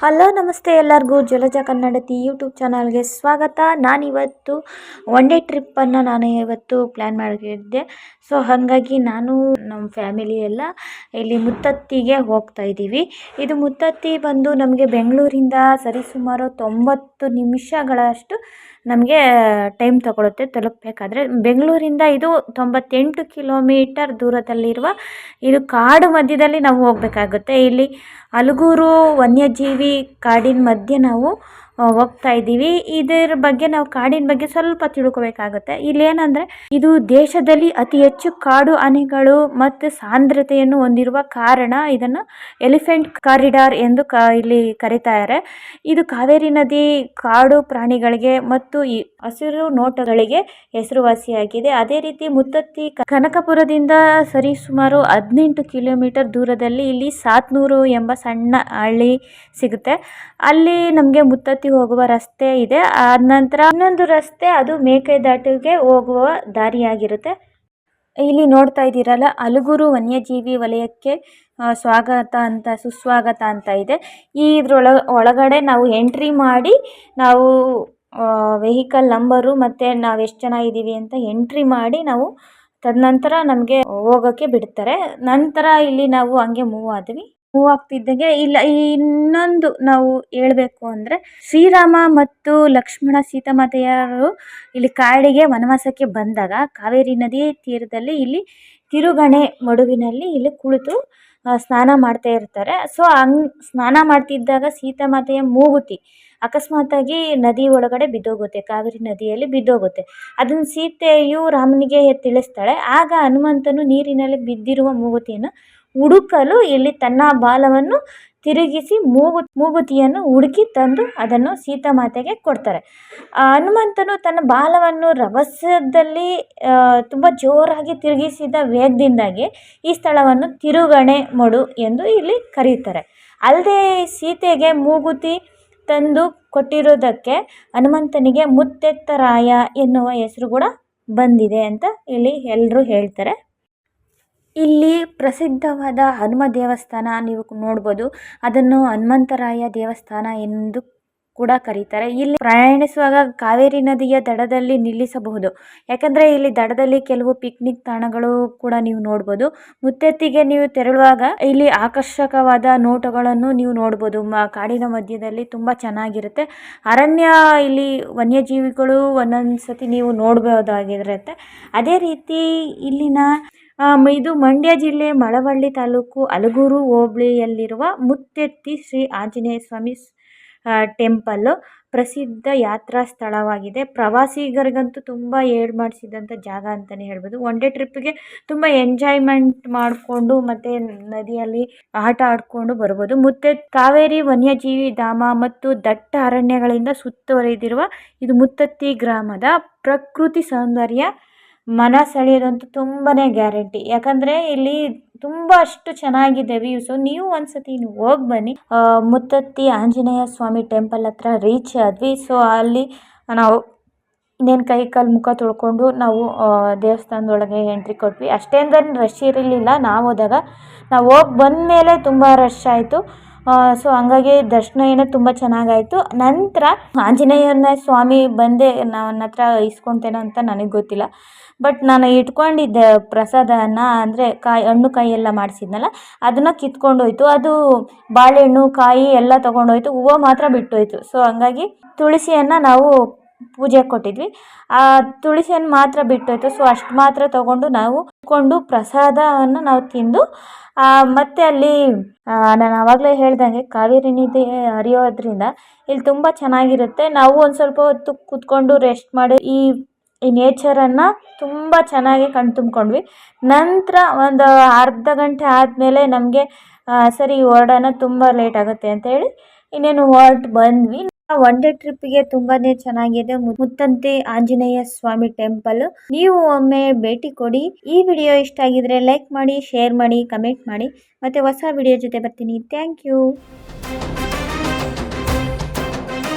Hello, ನಮಸ್ತೆ ಎಲ್ಲರಿಗೂ. ಜಲಜ ಕನ್ನಡತಿ YouTube ಚಾನಲ್ಗೆ ಸ್ವಾಗತ. ನಾನಿವತ್ತು ಒನ್ ಡೇ ಟ್ರಿಪ್ಪನ್ನು ನಾನು ಇವತ್ತು ಪ್ಲ್ಯಾನ್ ಮಾಡಿದ್ದೆ ಸೊ ಹಾಗಾಗಿ ನಾನು ನಮ್ಮ ಫ್ಯಾಮಿಲಿ ಎಲ್ಲ ಇಲ್ಲಿ ಮುತ್ತತ್ತಿಗೆ ಹೋಗ್ತಾ ಇದ್ದೀವಿ. ಇದು ಮುತ್ತತ್ತಿ ಬಂದು ನಮಗೆ ಬೆಂಗಳೂರಿಂದ ಸರಿಸುಮಾರು ತೊಂಬತ್ತು ನಿಮಿಷಗಳಷ್ಟು ನಮಗೆ ಟೈಮ್ ತಗೊಳುತ್ತೆ ತಲುಪಬೇಕಾದ್ರೆ. ಬೆಂಗಳೂರಿಂದ ಇದು ತೊಂಬತ್ತೆಂಟು ಕಿಲೋಮೀಟರ್ ದೂರದಲ್ಲಿರುವ ಇದು ಕಾಡು ಮಧ್ಯದಲ್ಲಿ ನಾವು ಹೋಗಬೇಕಾಗುತ್ತೆ. ಇಲ್ಲಿ ಅಲಗೂರು ವನ್ಯಜೀವಿ ಕಾಡಿನ ಮಧ್ಯೆ ನಾವು ಹೋಗ್ತಾ ಇದ್ದೀವಿ. ಇದರ ಬಗ್ಗೆ ನಾವು ಕಾಡಿನ ಬಗ್ಗೆ ಸ್ವಲ್ಪ ತಿಳ್ಕೊಬೇಕಾಗುತ್ತೆ. ಇಲ್ಲೇನಂದರೆ ಇದು ದೇಶದಲ್ಲಿ ಅತಿ ಹೆಚ್ಚು ಕಾಡು ಆನೆಗಳು ಮತ್ತು ಸಾಂದ್ರತೆಯನ್ನು ಹೊಂದಿರುವ ಕಾರಣ ಇದನ್ನು ಎಲಿಫೆಂಟ್ ಕಾರಿಡಾರ್ ಎಂದು ಕ, ಇಲ್ಲಿ ಕರೀತಾರೆ ಇದು ಕಾವೇರಿ ನದಿ ಕಾಡು ಪ್ರಾಣಿಗಳಿಗೆ ಮತ್ತು ಈ ಹಸಿರು ನೋಟಗಳಿಗೆ ಹೆಸರುವಾಸಿಯಾಗಿದೆ. ಅದೇ ರೀತಿ ಮುತ್ತತ್ತಿ ಕನಕಪುರದಿಂದ ಸರಿ ಸುಮಾರು ಹದಿನೆಂಟು ಕಿಲೋಮೀಟರ್ ದೂರದಲ್ಲಿ ಇಲ್ಲಿ ಸಾತ್ನೂರು ಎಂಬ ಸಣ್ಣ ಹಳ್ಳಿ ಸಿಗುತ್ತೆ. ಅಲ್ಲಿ ನಮಗೆ ಮುತ್ತತ್ತಿ ಹೋಗುವ ರಸ್ತೆ ಇದೆ. ಆದ ನಂತರ ಇನ್ನೊಂದು ರಸ್ತೆ, ಅದು ಮೇಕೆದಾಟಿಗೆ ಹೋಗುವ ದಾರಿಯಾಗಿರುತ್ತೆ. ಇಲ್ಲಿ ನೋಡ್ತಾ ಇದ್ದೀರಲ್ಲ, ಅಲುಗುರು ವನ್ಯಜೀವಿ ವಲಯಕ್ಕೆ ಸ್ವಾಗತ ಅಂತ, ಸುಸ್ವಾಗತ ಅಂತ ಇದೆ. ಈ ಇದ್ರೊಳ, ಒಳಗಡೆ ನಾವು ಎಂಟ್ರಿ ಮಾಡಿ, ನಾವು ವೆಹಿಕಲ್ ನಂಬರು ಮತ್ತು ನಾವು ಎಷ್ಟು ಜನ ಇದ್ದೀವಿ ಅಂತ ಎಂಟ್ರಿ ಮಾಡಿ ನಾವು ತದನಂತರ ನಮಗೆ ಹೋಗೋಕ್ಕೆ ಬಿಡ್ತಾರೆ. ನಂತರ ಇಲ್ಲಿ ನಾವು ಹಂಗೆ ಮೂವ್ ಆದ್ವಿ. ಮೂವ್ ಆಗ್ತಿದ್ದಂಗೆ ಇಲ್ಲ, ಇನ್ನೊಂದು ನಾವು ಹೇಳಬೇಕು ಅಂದರೆ ಶ್ರೀರಾಮ ಮತ್ತು ಲಕ್ಷ್ಮಣ ಸೀತಾಮಾತೆಯರು ಇಲ್ಲಿ ಕಾಡಿಗೆ ವನವಾಸಕ್ಕೆ ಬಂದಾಗ ಕಾವೇರಿ ನದಿ ತೀರದಲ್ಲಿ ಇಲ್ಲಿ ತಿರುಗಣೆ ಮಡುವಿನಲ್ಲಿ ಇಲ್ಲಿ ಕುಳಿತು ಸ್ನಾನ ಮಾಡ್ತಾ ಇರ್ತಾರೆ. ಸೊ ಹಂಗ್ ಸ್ನಾನ ಮಾಡ್ತಿದ್ದಾಗ ಸೀತಾಮಾತೆಯ ಮೂಗುತಿ ಅಕಸ್ಮಾತಾಗಿ ನದಿ ಒಳಗಡೆ ಬಿದ್ದೋಗುತ್ತೆ. ಕಾವೇರಿ ನದಿಯಲ್ಲಿ ಬಿದ್ದೋಗುತ್ತೆ. ಅದನ್ನು ಸೀತೆಯು ರಾಮನಿಗೆ ತಿಳಿಸ್ತಾಳೆ. ಆಗ ಹನುಮಂತನು ನೀರಿನಲ್ಲಿ ಬಿದ್ದಿರುವ ಮೂಗುತಿಯನ್ನು ಹುಡುಕಲು ಇಲ್ಲಿ ತನ್ನ ಬಾಲವನ್ನು ತಿರುಗಿಸಿ ಮೂಗು, ಮೂಗುತಿಯನ್ನು ಹುಡುಕಿ ತಂದು ಅದನ್ನು ಸೀತಾಮಾತೆಗೆ ಕೊಡ್ತಾರೆ. ಹನುಮಂತನು ತನ್ನ ಬಾಲವನ್ನು ರಭಸದಲ್ಲಿ ತುಂಬ ಜೋರಾಗಿ ತಿರುಗಿಸಿದ ವೇಗದಿಂದಾಗಿ ಈ ಸ್ಥಳವನ್ನು ತಿರುಗಣೆ ಮಡು ಎಂದು ಇಲ್ಲಿ ಕರೆಯುತ್ತಾರೆ ಅಲ್ಲದೆ ಸೀತೆಗೆ ಮೂಗುತಿ ತಂದು ಕೊಟ್ಟಿರೋದಕ್ಕೆ ಹನುಮಂತನಿಗೆ ಮುತ್ತೆತ್ತರಾಯ ಎನ್ನುವ ಹೆಸರು ಕೂಡ ಬಂದಿದೆ ಅಂತ ಇಲ್ಲಿ ಎಲ್ಲರೂ ಹೇಳ್ತಾರೆ. ಇಲ್ಲಿ ಪ್ರಸಿದ್ಧವಾದ ಹನುಮ ದೇವಸ್ಥಾನ ನೀವು ನೋಡ್ಬೋದು. ಅದನ್ನು ಹನುಮಂತರಾಯ ದೇವಸ್ಥಾನ ಎಂದು ಕೂಡ ಕರೀತಾರೆ. ಇಲ್ಲಿ ಪ್ರಯಾಣಿಸುವಾಗ ಕಾವೇರಿ ನದಿಯ ದಡದಲ್ಲಿ ನಿಲ್ಲಿಸಬಹುದು. ಯಾಕಂದರೆ ಇಲ್ಲಿ ದಡದಲ್ಲಿ ಕೆಲವು ಪಿಕ್ನಿಕ್ ತಾಣಗಳು ಕೂಡ ನೀವು ನೋಡ್ಬೋದು. ಮುತ್ತೆತ್ತಿಗೆ ನೀವು ತೆರಳುವಾಗ ಇಲ್ಲಿ ಆಕರ್ಷಕವಾದ ನೋಟಗಳನ್ನು ನೀವು ನೋಡ್ಬೋದು. ಕಾಡಿನ ಮಧ್ಯದಲ್ಲಿ ತುಂಬ ಚೆನ್ನಾಗಿರುತ್ತೆ. ಅರಣ್ಯ ಇಲ್ಲಿ ವನ್ಯಜೀವಿಗಳು ಒಂದೊಂದು ಸತಿ ನೀವು ನೋಡ್ಬೋದಾಗಿರುತ್ತೆ. ಅದೇ ರೀತಿ ಇಲ್ಲಿನ ಇದು ಮಂಡ್ಯ ಜಿಲ್ಲೆ ಮಳವಳ್ಳಿ ತಾಲೂಕು ಅಲಗೂರು ಹೋಬಳಿಯಲ್ಲಿರುವ ಮುತ್ತೆತ್ತಿ ಶ್ರೀ ಆಂಜನೇಯ ಸ್ವಾಮಿ ಟೆಂಪಲ್ಲು ಪ್ರಸಿದ್ಧ ಯಾತ್ರಾ ಸ್ಥಳವಾಗಿದೆ. ಪ್ರವಾಸಿಗರಿಗಂತೂ ತುಂಬ ಏಳು ಮಾಡಿಸಿದಂಥ ಜಾಗ ಅಂತಲೇ ಹೇಳ್ಬೋದು. ಒನ್ ಡೇ ಟ್ರಿಪ್ಪಿಗೆ ತುಂಬ ಎಂಜಾಯ್ಮೆಂಟ್ ಮಾಡಿಕೊಂಡು ಮತ್ತು ನದಿಯಲ್ಲಿ ಆಟ ಆಡಿಕೊಂಡು ಬರ್ಬೋದು. ಮುತ್ತೆ, ಕಾವೇರಿ ವನ್ಯಜೀವಿ ಧಾಮ ಮತ್ತು ದಟ್ಟ ಅರಣ್ಯಗಳಿಂದ ಸುತ್ತುವರಿದಿರುವ ಇದು ಮುತ್ತತ್ತಿ ಗ್ರಾಮದ ಪ್ರಕೃತಿ ಸೌಂದರ್ಯ ಮನ ಸೆಳೆಯೋದಂತೂ ತುಂಬಾ ಗ್ಯಾರಂಟಿ. ಯಾಕಂದರೆ ಇಲ್ಲಿ ತುಂಬ ಅಷ್ಟು ಚೆನ್ನಾಗಿದೆ ವ್ಯೂಸು ನೀವು ಒಂದ್ಸತಿ ಹೋಗಿ ಬನ್ನಿ. ಮುತ್ತತ್ತಿ ಆಂಜನೇಯ ಸ್ವಾಮಿ ಟೆಂಪಲ್ ಹತ್ರ ರೀಚ್ ಆದ್ವಿ. ಸೊ ಅಲ್ಲಿ ನಾವು ಇನ್ನೇನು ಕೈ ಕಾಲು ಮುಖ ತೊಳ್ಕೊಂಡು ನಾವು ದೇವಸ್ಥಾನದೊಳಗೆ ಎಂಟ್ರಿ ಕೊಟ್ವಿ. ಅಷ್ಟೇಂದು ರಶ್ ಇರಲಿಲ್ಲ. ನಾವು ಹೋದಾಗ, ನಾವು ಹೋಗಿ ಬಂದಮೇಲೆ ತುಂಬ ರಶ್ ಆಯಿತು. ಸೊ ಹಂಗಾಗಿ ದರ್ಶನ ಏನೋ ತುಂಬ ಚೆನ್ನಾಗಾಯಿತು. ನಂತರ ಆಂಜನೇಯನ ಸ್ವಾಮಿ ಬಂದೆ ನನ್ನ ಹತ್ರ ಇಸ್ಕೊತೇನೋ ಅಂತ ನನಗೆ ಗೊತ್ತಿಲ್ಲ. ಬಟ್ ನಾನು ಇಟ್ಕೊಂಡಿದ್ದೆ ಪ್ರಸಾದನ ಅಂದರೆ ಕಾಯಿ, ಹಣ್ಣು ಕಾಯಿ ಎಲ್ಲ ಮಾಡಿಸಿದ್ನಲ್ಲ, ಅದನ್ನು ಕಿತ್ಕೊಂಡೋಯ್ತು. ಅದು ಬಾಳೆಹಣ್ಣು, ಕಾಯಿ ಎಲ್ಲ ತೊಗೊಂಡೋಯ್ತು. ಹೂವು ಮಾತ್ರ ಬಿಟ್ಟೋಯ್ತು. ಸೊ ಹಂಗಾಗಿ ತುಳಸಿಯನ್ನು ನಾವು ಪೂಜೆಗೆ ಕೊಟ್ಟಿದ್ವಿ. ಆ ತುಳಸಿಯನ್ನು ಮಾತ್ರ ಬಿಟ್ಟೋಯ್ತು. ಸೊ ಅಷ್ಟು ಮಾತ್ರ ತಗೊಂಡು ನಾವು ಕೊಂಡು ಪ್ರಸಾದವನ್ನು ನಾವು ತಿಂದು ಮತ್ತೆ ಅಲ್ಲಿ ನಾನು ಆವಾಗಲೇ ಹೇಳ್ದಂಗೆ ಕಾವೇರಿ ನದಿ ಹರಿಯೋದ್ರಿಂದ ಇಲ್ಲಿ ತುಂಬ ಚೆನ್ನಾಗಿರುತ್ತೆ. ನಾವು ಒಂದು ಸ್ವಲ್ಪ ಹೊತ್ತು ಕೂತ್ಕೊಂಡು ರೆಸ್ಟ್ ಮಾಡಿ ಈ ಈ ನೇಚರನ್ನು ತುಂಬ ಚೆನ್ನಾಗಿ ಕಣ್ತುಂಬ್ಕೊಂಡ್ವಿ ನಂತರ ಒಂದು ಅರ್ಧ ಗಂಟೆ ಆದಮೇಲೆ ನಮಗೆ ಸರಿ ಹೊರಡೋಣ ತುಂಬ ಲೇಟ್ ಆಗುತ್ತೆ ಅಂತ ಹೇಳಿ ಇನ್ನೇನು ಹೊರಟು ಬಂದ್ವಿ. ಒನ್ ಡೇ ಟ್ರಿಪ್ಗೆ ತುಂಬಾನೇ ಚೆನ್ನಾಗಿದೆ. ಮುತ್ತಂತೆ ಆಂಜನೇಯ ಸ್ವಾಮಿ ಟೆಂಪಲ್ ನೀವು ಒಮ್ಮೆ ಭೇಟಿ ಕೊಡಿ. ಈ ವಿಡಿಯೋ ಇಷ್ಟ ಆಗಿದ್ರೆ ಲೈಕ್ ಮಾಡಿ ಶೇರ್ ಮಾಡಿ ಕಮೆಂಟ್ ಮಾಡಿ. ಮತ್ತೆ ಹೊಸ ವಿಡಿಯೋ ಜೊತೆ ಬರ್ತೀನಿ. Thank you